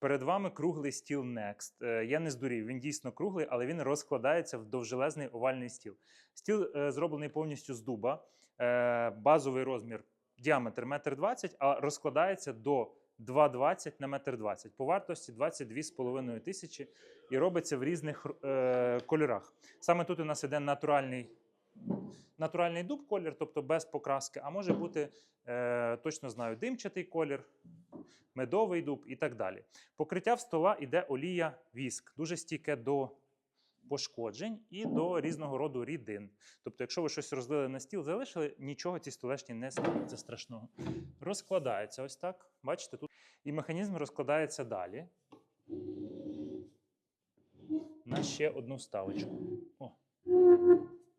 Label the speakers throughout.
Speaker 1: Перед вами круглий стіл Next. Е, Я не здурів, він дійсно круглий, але він розкладається в довжелезний овальний стіл. Стіл е, зроблений повністю з дуба, е, базовий розмір діаметр 1,20 м, а розкладається до 2,20 на 1,20 м. По вартості 22,5 тисячі і робиться в різних кольорах. Саме тут у нас іде натуральний, натуральний дуб колір, тобто без покраски, а може бути, е, точно знаю, димчатий колір, медовий дуб і так далі. Покриття в стола іде олія віск, дуже стійке до пошкоджень і до різного роду рідин. Тобто, якщо ви щось розлили на стіл, залишили, нічого ці столешні не станеться страшного. Розкладається ось так. Бачите, тут і механізм розкладається далі. На ще одну вставочку. О,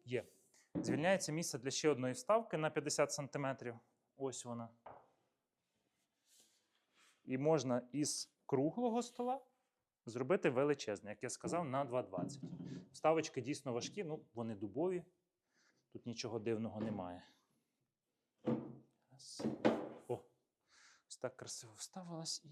Speaker 1: є. Звільняється місце для ще одної вставки на 50 см. Ось вона. І можна із круглого стола зробити величезне, як я сказав, на 2,20. Вставочки дійсно важкі, ну, вони дубові. Тут нічого дивного немає. О, ось так красиво вставилась і.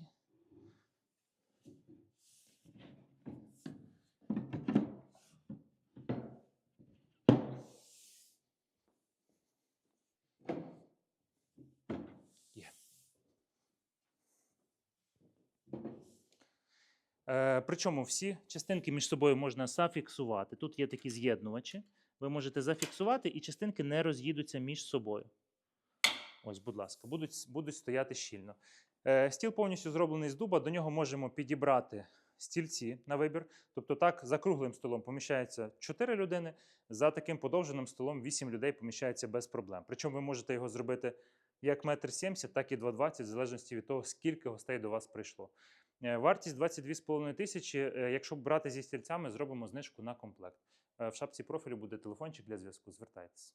Speaker 1: Причому всі частинки між собою можна зафіксувати. Тут є такі з'єднувачі. Ви можете зафіксувати, і частинки не роз'їдуться між собою. Ось, будь ласка, будуть, будуть стояти щільно. Е, стіл повністю зроблений з дуба. До нього можемо підібрати стільці на вибір. Тобто, так, за круглим столом поміщається 4 людини, за таким подовженим столом 8 людей поміщається без проблем. Причому ви можете його зробити як 1,70 м, так і 2,20 м, в залежності від того, скільки гостей до вас прийшло. Е, Вартість 22,5 тисячі. Е, Якщо брати зі стільцями, зробимо знижку на комплект. Е, В шапці профілю буде телефончик для зв'язку. Звертайтеся.